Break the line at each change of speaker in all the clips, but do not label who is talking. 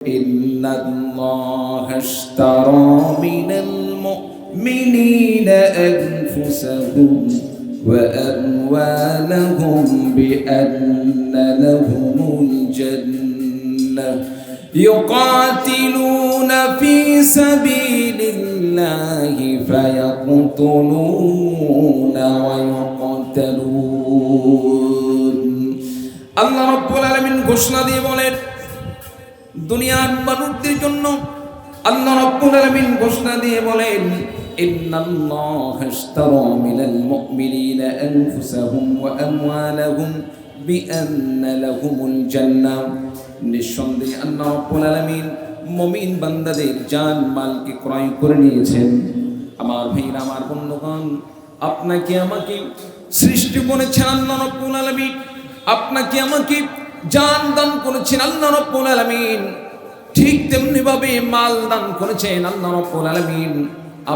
إن الله اشترى من المؤمنين أنفسهم وأموالهم بأن لهم الجنة يقاتلون في سبيل الله فيقتلون ويقتلون আল্লাহ রব্বুল আলামিন ঘোষণা দিয়ে বলেন দুনিয়ার মানুষদের জন্য আল্লাহ রাব্বুল আলামিন ঘোষণা দিয়ে বলেন, ইন্নাল্লাহা ইশতারা মিনাল মুমিনিনা আনফুসাহুম ওয়া আমওয়ালাহুম বিআন্না লাহুমুল জান্নাহ। নিঃসন্দেহে আল্লাহ রাব্বুল আলামিন মুমিন বান্দাদের জান, মালকে ক্রয় করে নিয়েছেন। আমার ভাইরা আমার বন্ধুগণ, আপনাকে আমাকে সৃষ্টি করেছেন আল্লাহ রাব্বুল আলামিন। আপনাকে আমাকে জান দান করেছেন আল্লাহ রব্বুল আলামিন। ঠিক তেমনি ভাবে মাল দান করেছেন আল্লাহ রব্বুল আলামিন।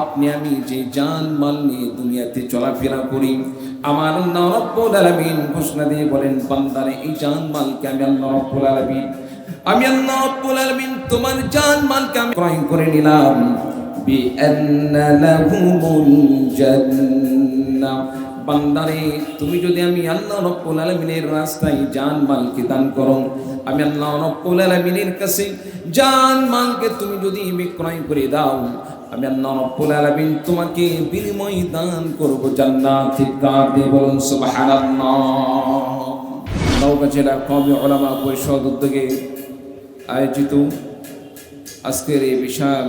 আপনি আমি যে জান, মাল নিয়ে দুনিয়াতে চলাফেরা করি, আমার আল্লাহ রব্বুল আলামিন ঘোষণা দিয়ে বলেন, বান্দারে, এই জান মালকে আমি আল্লাহ রব্বুল আলামিন, আমি আল্লাহ রব্বুল আলামিন তোমার জান মালকে আমি ক্রয় করে নিলাম। বিআন্না লাহুমুল জান্নাহ বান্দারে, তুমি যদি আমি আল্লাহ রব্বুল আলামিনের রাস্তায় জান মালকে দান করো আমি আল্লাহ রব্বুল আলামিনের কাছে জান মালকে তুমি যদি বিক্রয় করে দাও, আমি আল্লাহ রব্বুল আলামিন তোমাকে বিনিময় দান করব জান্নাত দিয়ে বলুন সুবহানাল্লাহ। নওগাঁ জেলা কবি ওলামা পরিষদ উদ্যোগে আয়োজিত আজকের এই বিশাল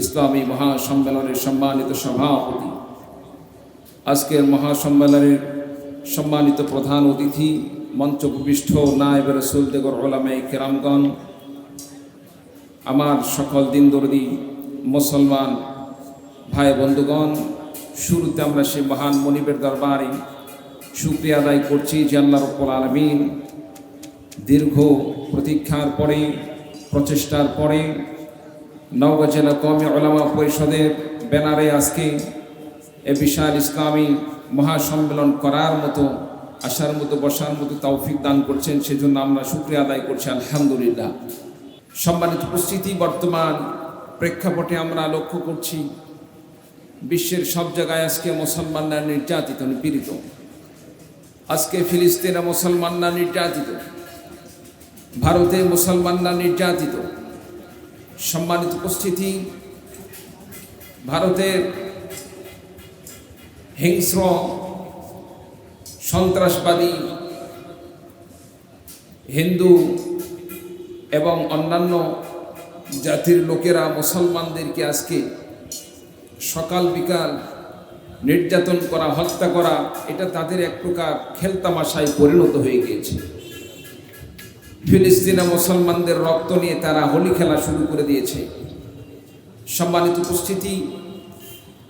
ইসলামী মহাসম্মেলনের সম্মানিত সভাপতি। আজকের মহাসম্মেলনের সম্মানিত প্রধান অতিথি মঞ্চ উপবিষ্ট নায়ব রসুল দেগর ওলামাই কেরামগণ, আমার সকল দিন দরদি মুসলমান ভাই বন্ধুগণ, শুরুতে আমরা সেই মহান মনিবের দরবারে শুক্রিয়া আদায় করছি যে আল্লাহ রব্বুল আলমিন দীর্ঘ প্রতীক্ষার পরে, প্রচেষ্টার পরে নওগাঁ জেলা কমি ওলামা পরিষদের ব্যানারে আজকে এ বিশাল ইসলামী মহাসম্মেলন করার মতো আসার মতো, বসার মতো তৌফিক দান করছেন, সেজন্য আমরা শুক্রিয়া আদায় করছি, আলহামদুলিল্লাহ। সম্মানিত উপস্থিতি, বর্তমান প্রেক্ষাপটে আমরা লক্ষ্য করছি, বিশ্বের সব জায়গায় আজকে মুসলমানরা নির্যাতিত, নিপীড়িত। আজকে ফিলিস্তিনে মুসলমানরা নির্যাতিত। ভারতে মুসলমানরা নির্যাতিত। সম্মানিত উপস্থিতি, ভারতের হিংস্র সন্ত্রাসবাদী, হিন্দু এবং অন্যান্য জাতির লোকেরা মুসলমানদেরকে আজকে সকাল বিকাল নির্যাতন করা, হত্যা করা, এটা তাদের এক প্রকার খেলতামাশায় পরিণত হয়ে গিয়েছে। ফিলিস্তিনে মুসলমানদের রক্ত নিয়ে তারা হোলি খেলা শুরু করে দিয়েছে। সম্মানিত উপস্থিতি,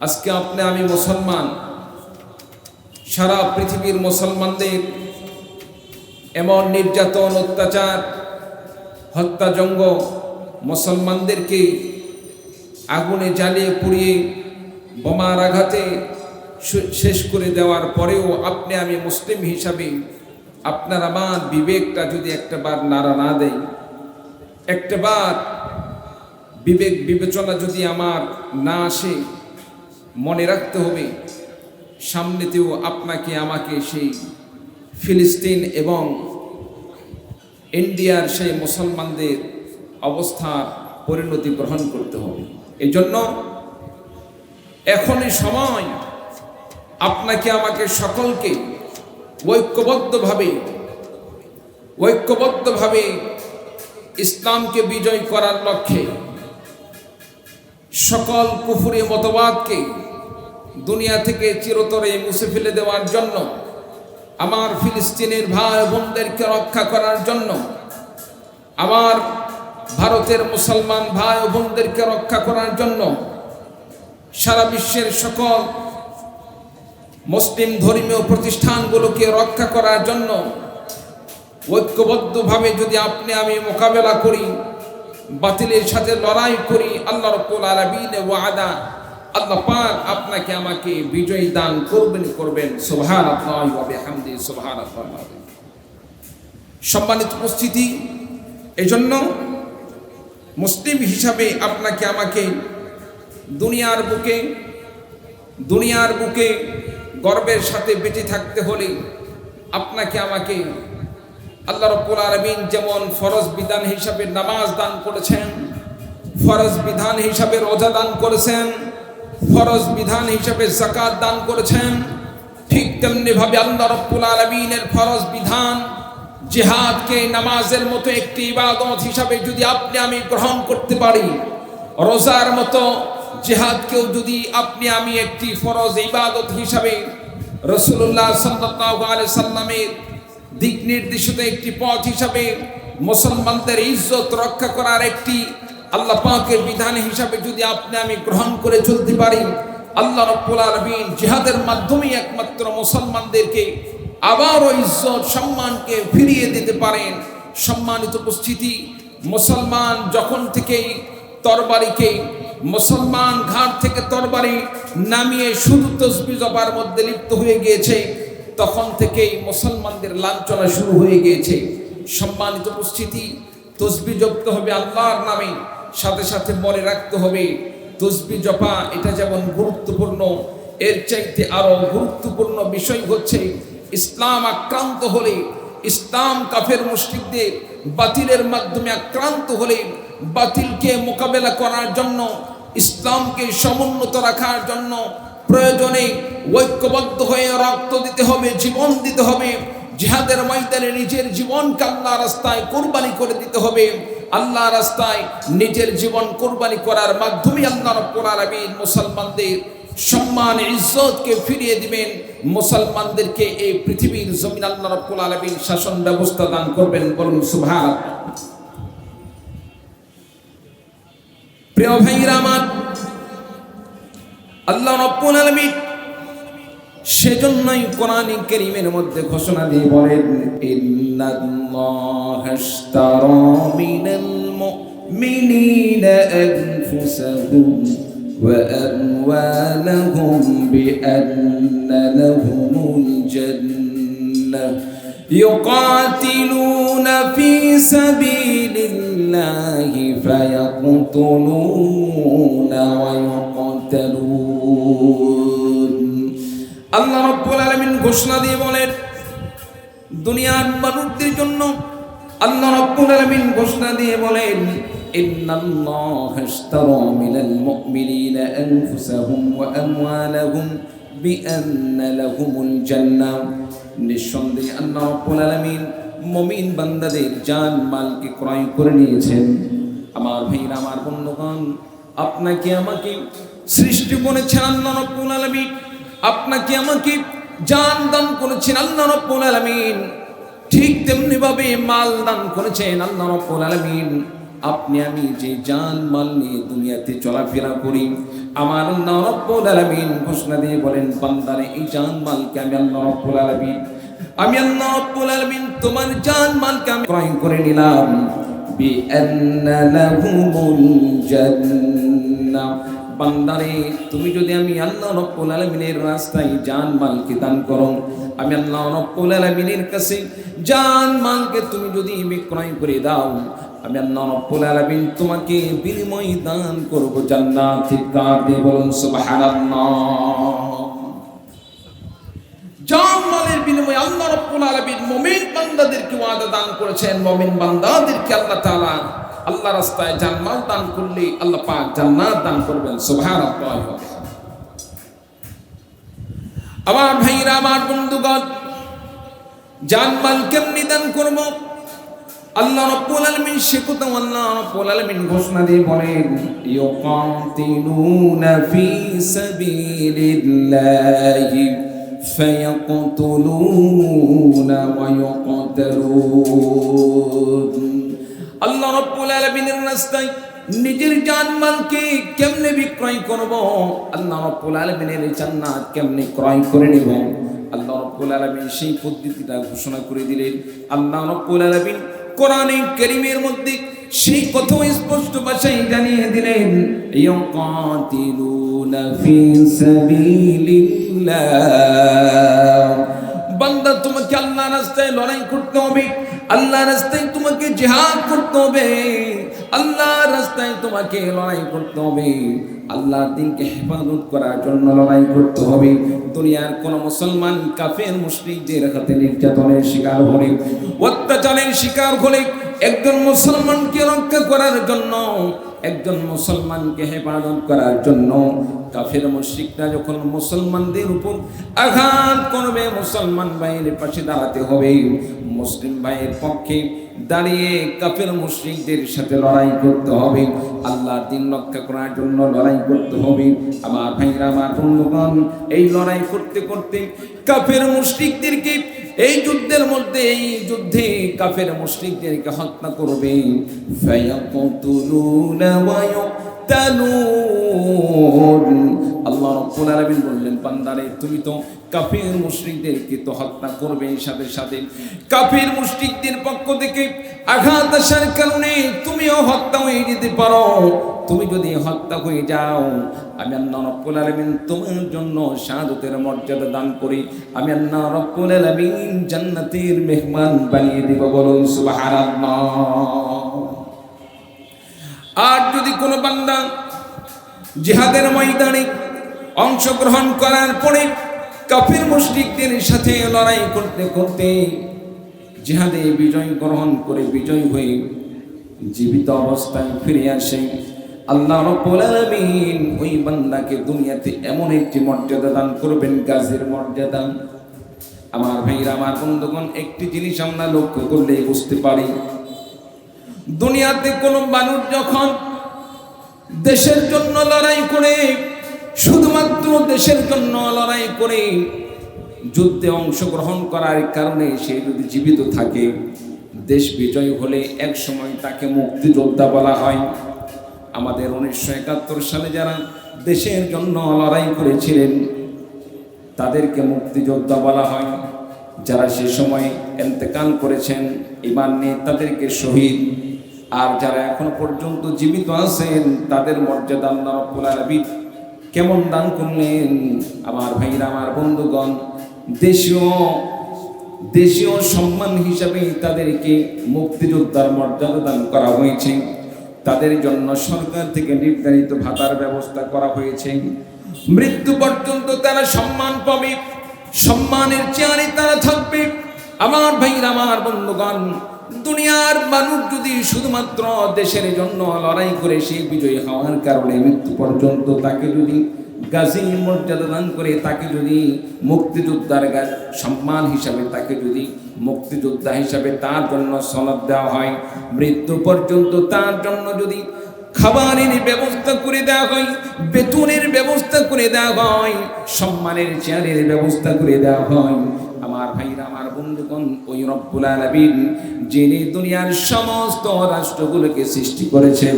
আজকে আপনি আমি মুসলমান সারা পৃথিবীর মুসলমানদের এমন নির্যাতন, অত্যাচার হত্যাজঙ্গ মুসলমানদেরকে আগুনে জ্বালিয়ে পুড়িয়ে বোমার আঘাতে শেষ করে দেওয়ার পরেও আপনি আমি মুসলিম হিসাবে আপনার আমার বিবেকটা যদি একটা বার নাড়া না দেয়, একটা বার বিবেক বিবেচনা যদি আমার না আসে, মনে রাখতে হবে সামনেতেও আপনাকে, আমাকে সেই ফিলিস্তিন এবং ইন্ডিয়ার সেই মুসলমানদের অবস্থার পরিণতি গ্রহণ করতে হবে। এই জন্য এখনই সময় আপনাকে, আমাকে সকলকে ঐক্যবদ্ধভাবে ঐক্যবদ্ধভাবে ইসলামকে বিজয় করার লক্ষ্যে সকল কুফুরি মতবাদকে দুনিয়া থেকে চিরতরে মুছে ফেলে দেওয়ার জন্য, আমার ফিলিস্তিনের ভাই বোনদেরকে রক্ষা করার জন্য, আমার ভারতের মুসলমান ভাই বোনদেরকে রক্ষা করার জন্য সারা বিশ্বের সকল মুসলিম ধর্মীয় প্রতিষ্ঠানগুলোকে রক্ষা করার জন্য ঐক্যবদ্ধভাবে যদি আপনি আমি মোকাবেলা করি, বাতিলের সাথে লড়াই করি, আল্লাহ রব্বুল আলামিন ওয়াদা আল্লাহ পাক আপনাকে আমাকে বিজয় দান করবেন করবেন। ওয়া বিহামদি, সুবহানাল্লাহ সম্মানিত উপস্থিতি, এজন্য মুসলিম হিসাবে আপনাকে আমাকে দুনিয়ার বুকে দুনিয়ার বুকে গর্বের সাথে বেঁচে থাকতে হলে আপনাকে আমাকে আল্লাহ রব্বুল আলমিন যেমন ফরজ বিধান হিসাবে নামাজ দান করেছেন, ফরজ বিধান হিসাবে রোজা দান করেছেন ফরজ বিধান হিসাবে জাকাত দান করেছেন। ঠিক তেমনি ভাবে আল্লাহ রব্বুল আলমিনের ফরজ বিধান জিহাদকে নামাজের মতো একটি ইবাদত হিসাবে যদি আপনি আমি গ্রহণ করতে পারি, রোজার মতো জিহাদকেও যদি আপনি আমি একটি ফরজ ইবাদত হিসাবে রসুল্লাহ সাল্লাহ আলাই সাল্লামের দিক নির্দেশিত একটি পথ হিসাবে মুসলমানদের ইজ্জত রক্ষা করার একটি আল্লাহ পাকের বিধান হিসাবে যদি আপনি আমি গ্রহণ করে চলতে পারি, আল্লাহ রব্বুল আলমিন জিহাদের মাধ্যমেই একমাত্র মুসলমানদেরকে আবারও ইজ্জত, সম্মানকে ফিরিয়ে দিতে পারেন। সম্মানিত উপস্থিতি, মুসলমান যখন থেকেই তরবারিকে, মুসলমান ঘাট থেকে তরবারি নামিয়ে শুধু তসবি জবার মধ্যে লিপ্ত হয়ে গিয়েছে, তখন থেকেই মুসলমানদের লাঞ্ছনা শুরু হয়ে গিয়েছে। সম্মানিত উপস্থিতি, তসবি জপতে হবে আল্লাহর নামে। সাথে সাথে মনে রাখতে হবে, তসবি জপা, এটা যেমন গুরুত্বপূর্ণ, এর চাইতে আরও গুরুত্বপূর্ণ বিষয় হচ্ছে, ইসলাম আক্রান্ত হলে, ইসলাম কাফের মুসলিকদের বাতিলের মাধ্যমে আক্রান্ত হলে, বাতিলকে মোকাবেলা করার জন্য, ইসলামকে সমুন্নত রাখার জন্য প্রয়োজনে ঐক্যবদ্ধ হয়ে রক্ত দিতে হবে, জীবন দিতে হবে, জিহাদের ময়দানে নিজের জীবন আল্লাহ রাস্তায় কোরবানি করে দিতে হবে। আল্লাহ রাস্তায় নিজের জীবন কোরবানি করার মাধ্যমে আল্লাহ রব্বুল মুসলমানদের সম্মান ইজ্জতকে ফিরিয়ে দিবেন। মুসলমানদেরকে এই পৃথিবীর জমিন আল্লাহ রব্বুল আলামিন শাসন ব্যবস্থা দান করবেন। বলুন সুবহান প্রিয় ভাইরা আমার, আল্লাহ রব্বুল আলামিন সেজন্যই কোরআন কারীমের মধ্যে ঘোষণা দিয়ে বলেন ইন্নাল্লাহাশতারা মিনাল মুমিনিনা আনফুসাহুম ওয়া আমওয়ালাহুম বিআন্না লাহুমুল জান্নাহ يقاتلون في سبيل الله فيقتلون ويقتلون আল্লাহ রব্বুল আলামিন ঘোষণা দিয়ে বলেন, দুনিয়ার মানুষদের জন্য আল্লাহ রব্বুল আলামিন ঘোষণা দিয়ে বলেন, ইন্নাল্লাহা ইশতারা মিনাল মুমিনিনা আনফুসাহুম ওয়া আমওয়ালাহুম বিআন্না লাহুমুল জান্নাহ। নিঃসন্দেহে আল্লাহ রব্বুল আলামিন মুমিন বান্দাদের জান মালকে ক্রয় করে নিয়েছেন। আমার ভাইরা আমার বন্ধুগণ, আপনাকে আমাকে সৃষ্টি করেছেন আল্লাহ রব্বুল আলামিন। আপনাকে আমাকে জান দান করেছেন আল্লাহ রব্বুল আলামিন। ঠিক তেমনি ভাবে মাল দান করেছেন আল্লাহ রব্বুল আলামিন। আপনি আমি যে জান, মাল নিয়ে দুনিয়াতে চলাফেরা করি, আমার আল্লাহ রব্বুল আলামিন ঘোষণা দিয়ে বলেন, বান্দারে, এই জান, মালকে আমি আল্লাহ রব্বুল আলামিন আমি আল্লাহ রব্বুল আলামিন তোমার জান, মালকে আমি ক্রয় করে নিলাম। বিআন্না লাহুমুল জান্নাহ। বান্দারে, তুমি যদি আমি আল্লাহ রব্বুল আলামিনের রাস্তায় জান মালকে দান করো, আমি আল্লাহ রব্বুল আলামিনের কাছে জান মালকে তুমি যদি বিক্রয় করে দাও, আমি আল্লাহ রব্বুল আলামিন তোমাকে বিনিময় দান করব জান্নাত চিৎকার দিয়ে বলুন সুবহানাল্লাহ। জান মালের বিনিময়ে আল্লাহ রব্বুল আলামিন মুমিন বান্দাদেরকে ওয়াদা দান করেছেন, মুমিন বান্দাদেরকে আল্লাহ তাআলা আল্লাহ রাস্তায় জানমাল দান করলে আল্লাহ পাক জান্নাত দান করবেন। সুবহান আমার ভাইরা, আমার বন্ধুগণ, জানমাল কেমনি দান করব? আল্লাহ রব্বুল আলামিন শিকুত আল্লাহ রব্বুল আলামিন ঘোষণা দিয়ে বলেন ইউকাতিলুনা ফি সাবিলিল্লাহি ফায়াকতুলুনা ওয়া ইউকাতালুন আল্লাহ রব্বুল আলামিনের রাস্তায় নিজের জানমালকে কেমনে বিক্রয় করব? আল্লাহ রব্বুল আলামিনের জান্নাত কেমনে ক্রয় করে নেব? আল্লাহ রব্বুল আলামিন সেই পদ্ধতিটা ঘোষণা করে দিলেন। আল্লাহ রব্বুল আলামিন কোরআনে কারীমের মধ্যে সেই কথা স্পষ্ট ভাষায় জানিয়ে দিলেন বান্দা, তোমাকে আল্লাহ রাস্তায় লড়াই করতে হবে। আল্লাহ রাস্তায় তোমাকে জেহাদ করতে হবে। আল্লাহ রাস্তায় তোমাকে লড়াই করতে হবে। আল্লাহর দিনকে হেফাজত করার জন্য লড়াই করতে হবে। দুনিয়ার কোন মুসলমান, কাফের মুসলিমদের হাতে নির্যাতনের শিকার হলে, অত্যাচারের শিকার হলে একজন মুসলমানকে রক্ষা করার জন্য, একজন মুসলমানকে হেফাজত করার জন্য কাফের মুশরিকরা যখন মুসলমানদের উপর আঘাত করবে, মুসলমান ভাইয়ের পাশে দাঁড়াতে হবে। মুসলিম ভাইয়ের পক্ষে দাঁড়িয়ে কাফের মুশরিকদের সাথে লড়াই করতে হবে। আল্লাহর দিন রক্ষা করার জন্য লড়াই করতে হবে। আমার ভাইরা আমার বন্ধুগণ, এই লড়াই করতে করতে কাফের মুশরিকদেরকে এই যুদ্ধের মধ্যে এই যুদ্ধে কাফের মুশরিকদেরকে হত্যা করবে। ফায়াকুতুলুনা ওয়া আল্লাহ রাব্বুল আলামিন বললেন, বান্দারে, তুমি তো কাফির মুশরিকদেরকে তো হত্যা করবে সাথে সাথে। কাফির মুশরিকদের পক্ষ থেকে আঘাত আসার কারণে তুমিও হত্যা হয়ে যেতে পারো। তুমি যদি হত্যা হয়ে যাও, আমি আল্লাহ রব্বুল আলামিন তোমার জন্য শাহাদতের মর্যাদা দান করি। আমি আল্লাহ রব্বুল আলামিন জান্নাতের মেহমান বানিয়ে দিব বলুন, সুবহানাল্লাহ। আর যদি কোনো বান্দা জিহাদের ময়দানে অংশগ্রহণ করার পরে কাফির মুশরিকদের সাথে লড়াই করতে করতে জিহাদে বিজয় গ্রহণ করে বিজয় হয়ে জীবিত অবস্থায় ফিরে আসে। আল্লাহ রব্বুল ওই বান্দাকে দুনিয়াতে এমন একটি মর্যাদা দান করবেন, গাজীর মর্যাদা। আমার ভাইরা, আমার বন্ধুগণ, একটি জিনিস আমরা লক্ষ্য করলেই বুঝতে পারি, দুনিয়াতে কোনো মানুষ যখন দেশের জন্য লড়াই করে শুধুমাত্র দেশের জন্য লড়াই করে যুদ্ধে অংশগ্রহণ করার কারণে সে যদি জীবিত থাকে, দেশ বিজয় হলে এক সময় তাকে মুক্তিযোদ্ধা বলা হয়। আমাদের উনিশশো একাত্তর সালে যারা দেশের জন্য লড়াই করেছিলেন, তাদেরকে মুক্তিযোদ্ধা বলা হয়। যারা সে সময় এন্তেকাল করেছেন, ইমান নিয়ে তাদেরকে শহীদ। আর যারা এখনও পর্যন্ত জীবিত আছেন, তাদের মর্যাদা আল্লাহ রাব্বুল আলামিন কেমন দান করলেন আমার ভাইরা, আমার বন্ধুগণ? দেশীয় দেশীয় সম্মান হিসাবে তাদেরকে মুক্তিযোদ্ধার মর্যাদা দান করা হয়েছে। তাদের জন্য সরকার থেকে নির্ধারিত ভাতার ব্যবস্থা করা হয়েছে। মৃত্যু পর্যন্ত তারা সম্মান পাবে, সম্মানের চেয়ারে তারা থাকবে। আমার ভাইরা, আমার বন্ধুগণ দুনিয়ার মানুষ যদি শুধুমাত্র দেশের জন্য লড়াই করে সেই বিজয়ী হওয়ার কারণে মৃত্যু পর্যন্ত তাকে যদি গাজী মর্যাদা দান করে, তাকে যদি মুক্তিযোদ্ধার সম্মান হিসাবে, তাকে যদি মুক্তিযোদ্ধা হিসাবে তার জন্য সনদ দেওয়া হয়, মৃত্যু পর্যন্ত তার জন্য যদি খাবারের ব্যবস্থা করে দেওয়া হয়, বেতনের ব্যবস্থা করে দেওয়া হয়, সম্মানের চেয়ারের ব্যবস্থা করে দেওয়া হয় আমার ভাইরা, আমার বন্ধুগণ, ওই রব্বুল আলামিন, যিনি দুনিয়ার সমস্ত রাষ্ট্রগুলোকে সৃষ্টি করেছেন,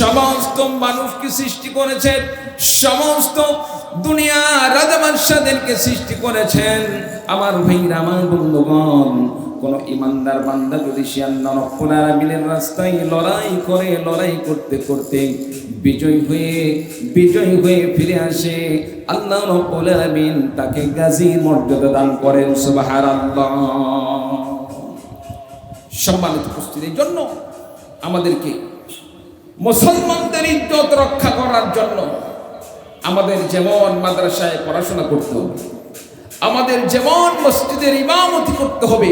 সমস্ত মানুষকে সৃষ্টি করেছেন, সমস্ত দুনিয়ার রাজা সৃষ্টি করেছেন, আমার ভাইরা, আমার বন্ধুগণ কোন ইমানদার বান্দা যদি সে আল্লাহ রাস্তায় লড়াই করে, লড়াই করতে করতে বিজয় হয়ে বিজয় হয়ে ফিরে আসে, আল্লাহ রব্বুল আলামিন তাকে গাজী মর্যাদা দান করেন, সুবহানাল্লাহ। সম্মানিত উপস্থিতির জন্য আমাদেরকে মুসলমানদের ইজ্জত রক্ষা করার জন্য আমাদের যেমন মাদ্রাসায় পড়াশোনা করতে হবে, আমাদের যেমন মসজিদের ইমামতি করতে হবে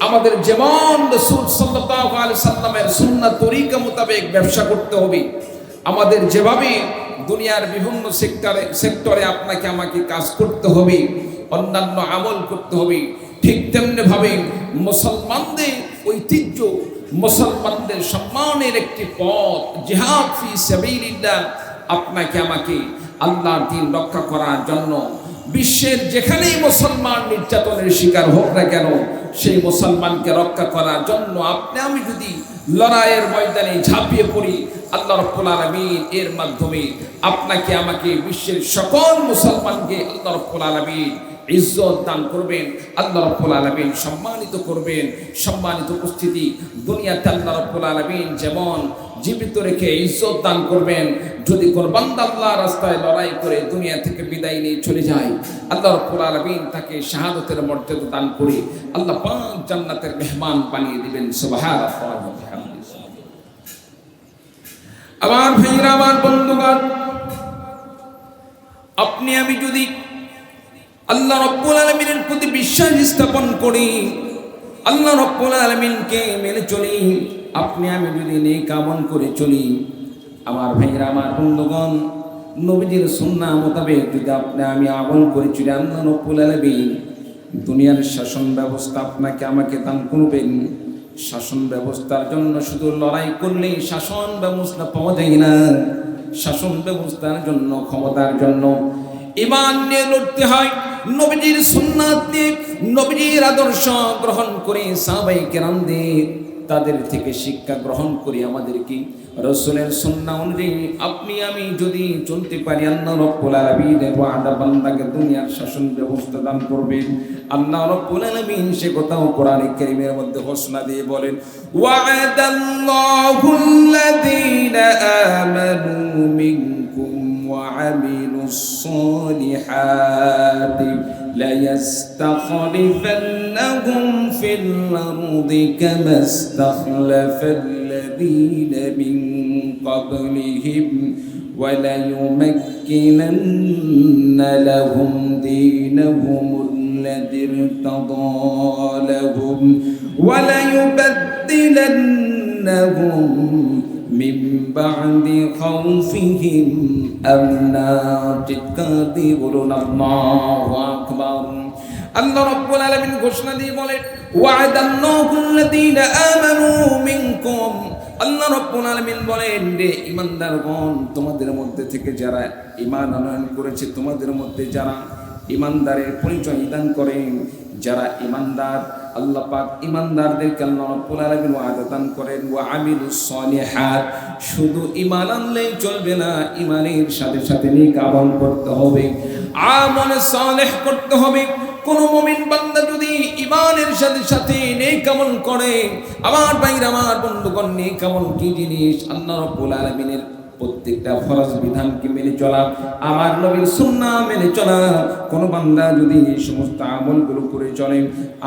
আমাদের যেমন রসুল সাল্লাল্লাহু আলাইহি সাল্লামের সুন্নাহ তরিকা মোতাবেক ব্যবসা করতে হবে, আমাদের যেভাবে দুনিয়ার বিভিন্ন সেক্টরে সেক্টরে আপনাকে আমাকে কাজ করতে হবে, অন্যান্য আমল করতে হবে, ঠিক তেমনি ভাবে মুসলমানদের ঐতিহ্য, মুসলমানদের সম্মানের একটি পথ, জিহাদ ফি আপনাকে আমাকে আল্লাহর দিন রক্ষা করার জন্য বিশ্বের যেখানেই মুসলমান নির্যাতনের শিকার হোক না কেন, সেই মুসলমানকে রক্ষা করার জন্য আপনি, আমি যদি লড়াইয়ের ময়দানে ঝাঁপিয়ে পড়ি, আল্লাহ রব্বুল আলমিন এর মাধ্যমে আপনাকে, আমাকে বিশ্বের সকল মুসলমানকে আল্লাহ রব্বুল আলমিন ইজ্জত দান করবেন, আল্লাহ রব্বুল আলমিন সম্মানিত করবেন, সম্মানিত উপস্থিতি দুনিয়াতে আল্লাহ রব্বুল আলমিন যেমন জীবিত রেখে ইজ্জত দান করবেন, যদি কোন বান্দা আল্লাহ রাস্তায় লড়াই করে দুনিয়া থেকে বিদায় নিয়ে চলে যায়, আল্লাহ রব্বুল আলমিন তাকে শাহাদতের মর্যাদা দান করে আল্লাহ পাক জান্নাতের মেহমান বানিয়ে দিবেন, সুবহানাল্লাহ আমার ভাইরা, আমার বন্ধুগণ, আপনি আমি যদি আল্লাহ রব্বুল আলমিনের প্রতি বিশ্বাস স্থাপন করি। আল্লাহ রব্বুল আলমিনকে মেনে চলি। আপনি আমি যদি নেই কামন করে চলি, আমার ভাইরা আমার বন্ধুগণ, নবীজির সুন্না মোতাবেক যদি আপনি আমি আমল করে চলি, আল্লাহ রব্বুল আলমিন দুনিয়ার শাসন ব্যবস্থা আপনাকে আমাকে দান করবেন। শাসন ব্যবস্থার জন্য শুধু লড়াই করলেই শাসন ব্যবস্থা পাওয়া যায় না। শাসন ব্যবস্থার জন্য, ক্ষমতার জন্য। ইমান নিয়ে লড়তে হয়। নবীজির সুন্নাত নিয়ে নবীজির আদর্শ গ্রহণ করে সাহাবাই কেরাম দিয়ে তাদের থেকে শিক্ষা গ্রহণ করি আমাদেরকে রসুলের সন্না অনুযায়ী আপনি, আমি যদি চলতে পারি, আল্লাহ রব্বুল আলামিন এবং আদা বান্দাকে দুনিয়ার শাসন ব্যবস্থা দান করবেন। আল্লাহ রব্বুল আলামিন সে কথাও কোরআন কারীমের মধ্যে ঘোষণা দিয়ে বলেন ওয়াআদাল্লাহুল্লাযীনা আমানু মিনকুম ওয়া আমিলু الصالحات ليستخلفنهم في الأرض كما استخلف الذين من قبلهم وليمكنن لهم دينهم الذي ارتضى لهم وليبدلنهم من بعد خوفهم أمنا চিৎকার দিয়ে বলুন আল্লাহু আকবার আল্লাহ রাব্বুল আলামিন ঘোষণা দিয়ে বলেন ওয়াদাল্লাহু আল্লাযীনা আমানু মিনকুম আল্লাহ রাব্বুল আলামিন বলেন রে ঈমানদারগণ তোমাদের মধ্যে থেকে যারা ঈমান আনয়ন করেছে তোমাদের মধ্যে যারা ঈমানদারের পরিচয় দান করেন। যারা ঈমানদার আল্লাহ পাক ঈমানদারদেরকে আল্লাহ রাব্বুল আলামিন করেন। ওয়া আমিলুস সলিহাত, শুধু ঈমান আনলেই চলবে না, ঈমানের সাথে সাথে নেক আমল করতে হবে। আমল সালেহ করতে হবে। কোন মুমিন বান্দা যদি ইমানের সাথে সাথে নেক আমল করে, আমার ভাইরা, আমার বন্ধুগণ, নেক আমল কি জিনিস? আল্লাহ রাব্বুল আলামিনের প্রত্যেকটা ফরজ বিধানকে মেনে চলা, আমার নবীর সুন্না মেনে চলা। কোন বান্দা যদি এই সমস্ত আমলগুলো করে চলে,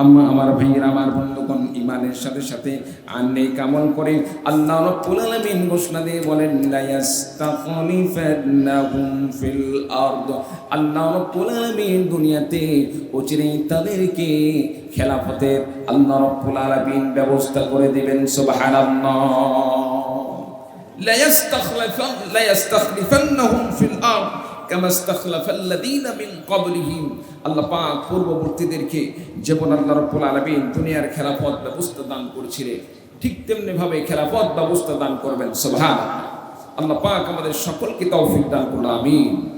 আম্মা, আমার ভাইয়ের, আমার বন্ধুগণ ইমানের সাথে সাথে আন্নে কামল করে, আল্লাহ রাব্বুল আলামিন ঘোষণা দিয়ে বলেন লা ইয়াস্তাখলিফান্নাহুম ফিল আরদ। আল্লাহ রাব্বুল আলামিন দুনিয়াতে অচিরেই তাদেরকে খেলাফতের আল্লাহ রাব্বুল আলামিন ব্যবস্থা করে দিবেন, সুবহানাল্লাহ। আল্লাহ পাক পূর্ববর্তীদেরকে যেমন আল্লাহ রাব্বুল আলামিন দুনিয়ার খেলাফত ব্যবস্থা দান করছিলেন, ঠিক তেমনি ভাবে খেলাফত ব্যবস্থা দান করবেন। সভা আল্লাহ পাক আমাদের সকলকে তৌফিক দান করল আমিন।